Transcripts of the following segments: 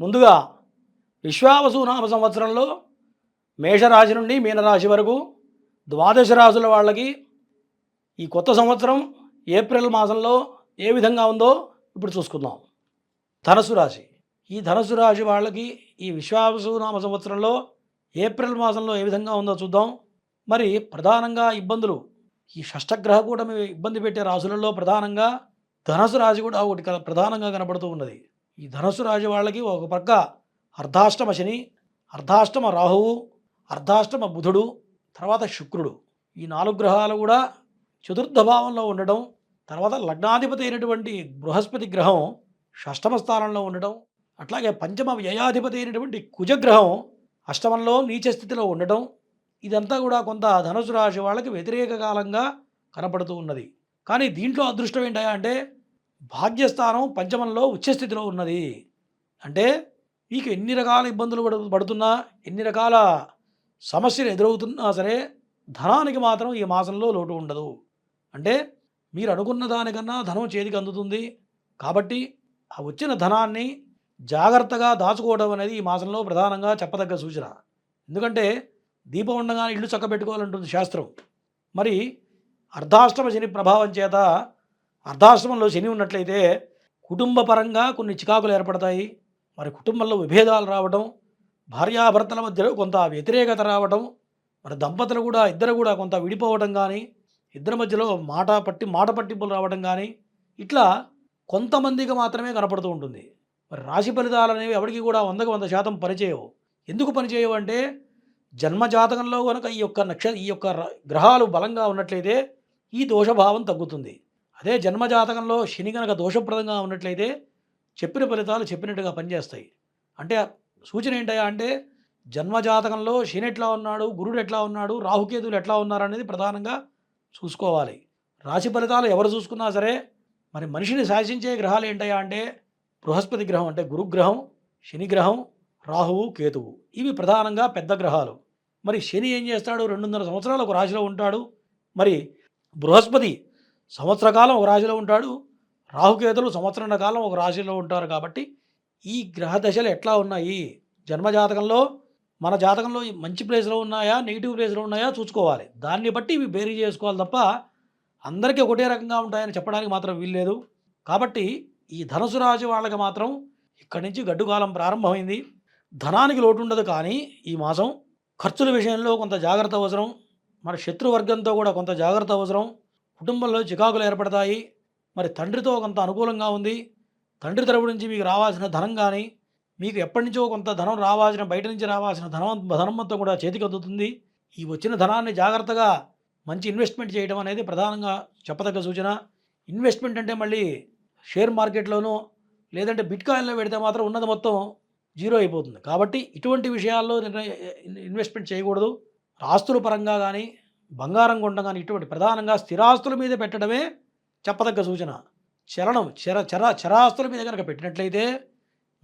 ముందుగా విశ్వావసు నామ సంవత్సరంలో మేషరాశి నుండి మీనరాశి వరకు ద్వాదశ రాశుల వాళ్ళకి ఈ కొత్త సంవత్సరం ఏప్రిల్ మాసంలో ఏ విధంగా ఉందో ఇప్పుడు చూసుకుందాం. ధనస్సు రాశి. ఈ ధనస్సు రాశి వాళ్ళకి ఈ విశ్వావసు నామ సంవత్సరంలో ఏప్రిల్ మాసంలో ఏ విధంగా ఉందో చూద్దాం. మరి ప్రధానంగా ఇబ్బందులు. ఈ షష్టగ్రహ కూడా ఇబ్బంది పెట్టే రాశులలో ప్రధానంగా ధనసు రాశి కూడా ఒకటి ప్రధానంగా కనబడుతూ ఉన్నది. ఈ ధనస్సు రాశి వాళ్ళకి ఒక పక్క అర్ధాష్టమ శని అర్ధాష్టమ రాహువు అర్ధాష్టమ బుధుడు తర్వాత శుక్రుడు. ఈ నాలుగు గ్రహాలు కూడా చతుర్థ భావంలో ఉండడం తర్వాత లగ్నాధిపతి అయినటువంటి బృహస్పతి గ్రహం షష్టమ స్థానంలో ఉండడం అట్లాగే పంచమ వ్యయాధిపతి అయినటువంటి కుజగ్రహం అష్టమంలో నీచ స్థితిలో ఉండటం ఇదంతా కూడా కొంత ధనుసు రాశి వాళ్ళకి వ్యతిరేక కాలంగా కనపడుతూ ఉన్నది. కానీ దీంట్లో అదృష్టం ఏంటంటే అంటే భాగ్యస్థానం పంచమంలో ఉచ్చస్థితిలో ఉన్నది. అంటే మీకు ఎన్ని రకాల ఇబ్బందులు పడు పడుతున్నా ఎన్ని రకాల సమస్యలు ఎదురవుతున్నా సరే ధనానికి మాత్రం ఈ మాసంలో లోటు ఉండదు. అంటే మీరు అనుకున్న దానికన్నా ధనం చేతికి అందుతుంది. కాబట్టి ఆ వచ్చిన ధనాన్ని జాగ్రత్తగా దాచుకోవడం అనేది ఈ మాసంలో ప్రధానంగా చెప్పదగ్గ సూచన. ఎందుకంటే దీపం ఉండగానే ఇల్లు చక్కబెట్టుకోవాలంటుంది శాస్త్రం. మరి అర్ధాష్టమ శని ప్రభావం చేత అర్ధాశ్రమంలో శని ఉన్నట్లయితే కుటుంబపరంగా కొన్ని చికాకులు ఏర్పడతాయి. మరి కుటుంబంలో విభేదాలు రావడం భార్యాభర్తల మధ్యలో కొంత వ్యతిరేకత రావడం మరి దంపతులు కూడా ఇద్దరు కూడా కొంత విడిపోవడం కానీ ఇద్దరి మధ్యలో మాట పట్టి మాట పట్టింపులు రావడం కానీ ఇట్లా కొంతమందికి మాత్రమే కనపడుతూ ఉంటుంది. మరి రాశి ఫలితాలు అనేవి ఎవరికి కూడా వందకు వంద శాతం పనిచేయవు. ఎందుకు పనిచేయవు అంటే జన్మజాతకంలో కనుక ఈ యొక్క నక్ష ఈ యొక్క గ్రహాలు బలంగా ఉన్నట్లయితే ఈ దోషభావం తగ్గుతుంది. అదే జన్మజాతకంలో శని కనుక దోషప్రదంగా ఉన్నట్లయితే చెప్పిన ఫలితాలు చెప్పినట్టుగా పనిచేస్తాయి. అంటే సూచన ఏంటయా అంటే జన్మజాతకంలో శని ఎట్లా ఉన్నాడు గురుడు ఎట్లా ఉన్నాడు రాహుకేతులు ఎట్లా ఉన్నారు అనేది ప్రధానంగా చూసుకోవాలి. రాశి ఫలితాలు ఎవరు చూసుకున్నా సరే మరి మనిషిని శాసించే గ్రహాలు ఏంటయా అంటే బృహస్పతి గ్రహం అంటే గురుగ్రహం శని గ్రహం రాహువు కేతువు. ఇవి ప్రధానంగా పెద్ద గ్రహాలు. మరి శని ఏం చేస్తాడు? రెండున్నర సంవత్సరాలు ఒక రాశిలో ఉంటాడు. మరి బృహస్పతి సంవత్సర కాలం ఒక రాశిలో ఉంటాడు. రాహుకేతులు సంవత్సరాల కాలం ఒక రాశిలో ఉంటారు కాబట్టి ఈ గ్రహ దశలు ఎట్లా ఉన్నాయి? జన్మజాతకంలో మన జాతకంలో ఈ మంచి ప్లేస్లో ఉన్నాయా? నెగిటివ్ ప్లేస్లో ఉన్నాయా? చూసుకోవాలి. దాన్ని బట్టి ఇవి బేరీ చేసుకోవాలి తప్ప అందరికీ ఒకటే రకంగా ఉంటాయని చెప్పడానికి మాత్రం వీల్లేదు. కాబట్టి ఈ ధనుసు రాశి వాళ్ళకి మాత్రం ఇక్కడి నుంచి గడ్డుకాలం ప్రారంభమైంది. ధనానికి లోటు ఉండదు కానీ ఈ మాసం ఖర్చుల విషయంలో కొంత జాగ్రత్త అవసరం. మన శత్రువర్గంతో కూడా కొంత జాగ్రత్త అవసరం. కుటుంబంలో చికాకులు ఏర్పడతాయి. మరి తండ్రితో కొంత అనుకూలంగా ఉంది. తండ్రి తరపు నుంచి మీకు రావాల్సిన ధనం కానీ మీకు ఎప్పటి నుంచో కొంత ధనం రావాల్సిన బయట నుంచి రావాల్సిన ధనం ధనం మొత్తం కూడా చేతికి అందుతుంది. ఈ వచ్చిన ధనాన్ని జాగ్రత్తగా మంచి ఇన్వెస్ట్మెంట్ చేయడం అనేది ప్రధానంగా చెప్పదగ్గ సూచన. ఇన్వెస్ట్మెంట్ అంటే మళ్ళీ షేర్ మార్కెట్లోనూ లేదంటే బిట్కాయిన్లో పెడితే మాత్రం ఉన్నది మొత్తం జీరో అయిపోతుంది. కాబట్టి ఇటువంటి విషయాల్లో నిర్ణయ ఇన్వెస్ట్మెంట్ చేయకూడదు. ఆస్తుల పరంగా కానీ బంగారం కొనడం కానీ ఇటువంటి ప్రధానంగా స్థిరాస్తుల మీద పెట్టడమే చెప్పదగ్గ సూచన. చలనం చర చర చరాస్తుల మీద కనుక పెట్టినట్లయితే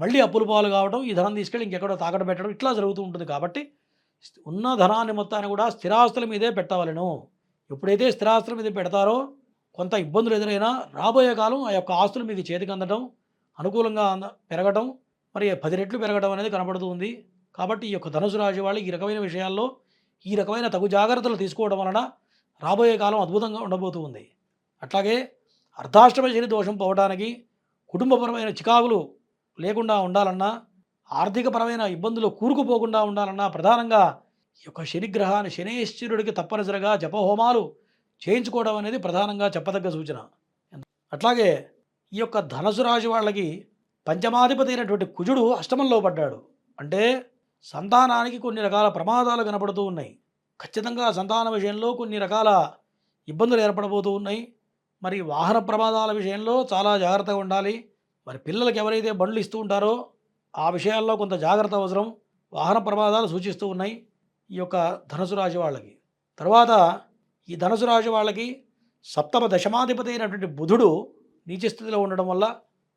మళ్ళీ అప్పులు పాలు కావడం ఈ ధనం తీసుకెళ్ళి ఇంకెక్కడో తాకట పెట్టడం ఇట్లా జరుగుతూ ఉంటుంది కాబట్టి ఉన్న ధనాన్ని మొత్తాన్ని కూడా స్థిరాస్తుల మీదే పెట్టవలను. ఎప్పుడైతే స్థిరాస్తుల మీద పెడతారో కొంత ఇబ్బందులు ఎదురైనా రాబోయే కాలం ఆ యొక్క ఆస్తులు మీకు చేతికి అందడం అనుకూలంగా అంద- పెరగడం మరి పది రెట్లు పెరగడం అనేది కనబడుతుంది కాబట్టి ఈ యొక్క ధనుసు రాశి వాళ్ళు ఈ రకమైన విషయాల్లో ఈ రకమైన తగు జాగ్రత్తలు తీసుకోవడం వలన రాబోయే కాలం అద్భుతంగా ఉండబోతుంది. అట్లాగే అర్ధాష్టమ శని దోషం పోవడానికి కుటుంబపరమైన చికాకులు లేకుండా ఉండాలన్నా ఆర్థికపరమైన ఇబ్బందులు కూరుకుపోకుండా ఉండాలన్నా ప్రధానంగా ఈ యొక్క శనిగ్రహాన్ని శనేశ్వరుడికి తప్పనిసరిగా జపహోమాలు చేయించుకోవడం అనేది ప్రధానంగా చెప్పదగ్గ సూచన. అట్లాగే ఈ యొక్క ధనుసు రాశి వాళ్ళకి పంచమాధిపతి అయినటువంటి కుజుడు అష్టమంలో పడ్డాడు. అంటే సంతానానికి కొన్ని రకాల ప్రమాదాలు కనపడుతూ ఉన్నాయి. ఖచ్చితంగా సంతాన విషయంలో కొన్ని రకాల ఇబ్బందులు ఏర్పడబోతూ ఉన్నాయి. మరి వాహన ప్రమాదాల విషయంలో చాలా జాగ్రత్తగా ఉండాలి. మరి పిల్లలకి ఎవరైతే బండ్లు ఇస్తూ ఉంటారో ఆ విషయాల్లో కొంత జాగ్రత్త అవసరం. వాహన ప్రమాదాలు సూచిస్తూ ఉన్నాయి ఈ యొక్క ధనుసు రాశి వాళ్ళకి. తర్వాత ఈ ధనుసు రాశి వాళ్ళకి సప్తమ దశమాధిపతి అయినటువంటి బుధుడు నీచ స్థితిలో ఉండడం వల్ల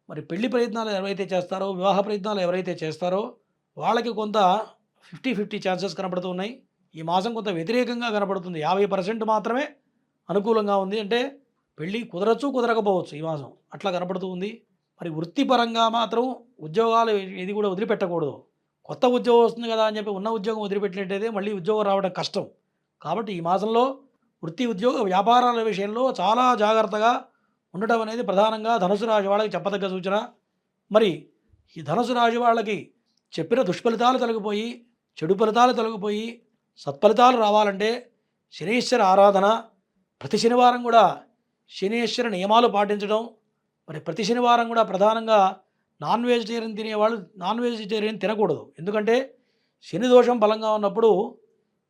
మరి పెళ్ళి ప్రయత్నాలు ఎవరైతే చేస్తారో వివాహ ప్రయత్నాలు ఎవరైతే చేస్తారో వాళ్ళకి కొంత ఫిఫ్టీ ఫిఫ్టీ ఛాన్సెస్ కనపడుతూ ఉన్నాయి ఈ మాసం కొంత వ్యతిరేకంగా కనపడుతుంది యాభై పర్సెంట్ మాత్రమే అనుకూలంగా ఉంది. అంటే పెళ్ళి కుదరచ్చు కుదరకపోవచ్చు ఈ మాసం. అట్లా కనపడుతూ ఉంది. మరి వృత్తిపరంగా మాత్రం ఉద్యోగాలు ఇది కూడా వదిలిపెట్టకూడదు. కొత్త ఉద్యోగం వస్తుంది కదా అని చెప్పి ఉన్న ఉద్యోగం వదిలిపెట్టినట్టయితే మళ్ళీ ఉద్యోగం రావడం కష్టం. కాబట్టి ఈ మాసంలో వృత్తి ఉద్యోగ వ్యాపారాల విషయంలో చాలా జాగ్రత్తగా ఉండటం అనేది ప్రధానంగా ధనుసు రాశి వాళ్ళకి చెప్పదగ్గ సూచన. మరి ఈ ధనుసు రాశి వాళ్ళకి చెప్పిన దుష్ఫలితాలు తొలగిపోయి చెడు ఫలితాలు తొలగిపోయి సత్ఫలితాలు రావాలంటే శనీశ్వర ఆరాధన ప్రతి శనివారం కూడా శనీశ్వర నియమాలు పాటించడం మరి ప్రతి శనివారం కూడా ప్రధానంగా నాన్ వెజిటేరియన్ తినేవాళ్ళు నాన్ వెజిటేరియన్ తినకూడదు. ఎందుకంటే శని దోషం బలంగా ఉన్నప్పుడు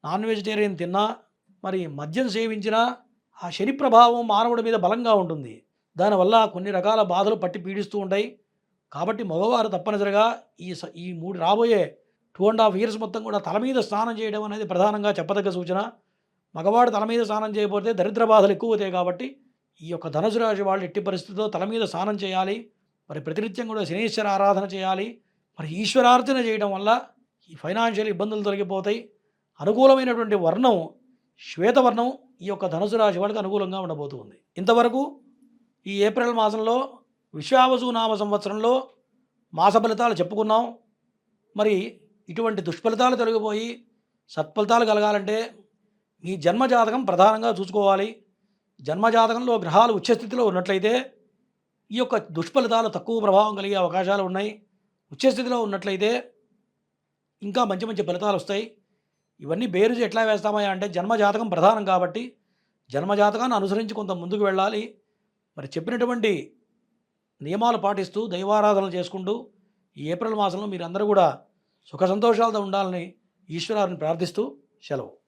నాన్ వెజిటేరియన్ తిన్నా మరి మద్యం సేవించినా ఆ శని ప్రభావం మానవుడి మీద బలంగా ఉంటుంది. దానివల్ల కొన్ని రకాల బాధలు పట్టి పీడిస్తూ ఉంటాయి. కాబట్టి మగవారు తప్పనిసరిగా ఈ స- ఈ మూడు రాబోయే టూ అండ్ హాఫ్ ఇయర్స్ మొత్తం కూడా తల మీద స్నానం చేయడం అనేది ప్రధానంగా చెప్పదగ్గ సూచన. మగవాడు తల మీద స్నానం చేయకపోతే దరిద్ర బాధలు ఎక్కువ అవుతాయి కాబట్టి ఈ యొక్క ధనుసు రాశి వాళ్ళు ఎట్టి పరిస్థితుల్లో తల మీద స్నానం చేయాలి. మరి ప్రతినిత్యం కూడా శనీశ్వర ఆరాధన చేయాలి. మరి ఈశ్వరార్చన చేయడం వల్ల ఈ ఫైనాన్షియల్ ఇబ్బందులు తొలగిపోతాయి. అనుకూలమైనటువంటి వర్ణం శ్వేతవర్ణం ఈ యొక్క ధనుసు రాశి వాళ్ళకి అనుకూలంగా ఉండబోతుంది ఇంతవరకు ఈ ఏప్రిల్ మాసంలో విశ్వావసు నామ సంవత్సరంలో మాస ఫలితాలు చెప్పుకున్నాం. మరి ఇటువంటి దుష్ఫలితాలు తొలగిపోయి సత్ఫలితాలు కలగాలంటే మీ జన్మజాతకం ప్రధానంగా చూసుకోవాలి. జన్మజాతకంలో గ్రహాలు ఉచ్చస్థితిలో ఉన్నట్లయితే ఈ యొక్క దుష్ఫలితాలు తక్కువ ప్రభావం కలిగే అవకాశాలు ఉన్నాయి. ఉచ్చస్థితిలో ఉన్నట్లయితే ఇంకా మంచి మంచి ఫలితాలు వస్తాయి. ఇవన్నీ బేరుజు ఎట్లా వేస్తామయ్యా అంటే జన్మజాతకం ప్రధానం కాబట్టి జన్మజాతకాన్ని అనుసరించి కొంత ముందుకు వెళ్ళాలి. మరి చెప్పినటువంటి నియమాలు పాటిస్తూ దైవారాధన చేసుకుంటూ ఈ ఏప్రిల్ మాసంలో మీరందరూ కూడా సుఖ సంతోషాలతో ఉండాలని ఈశ్వరాన్ని ప్రార్థిస్తూ సెలవు.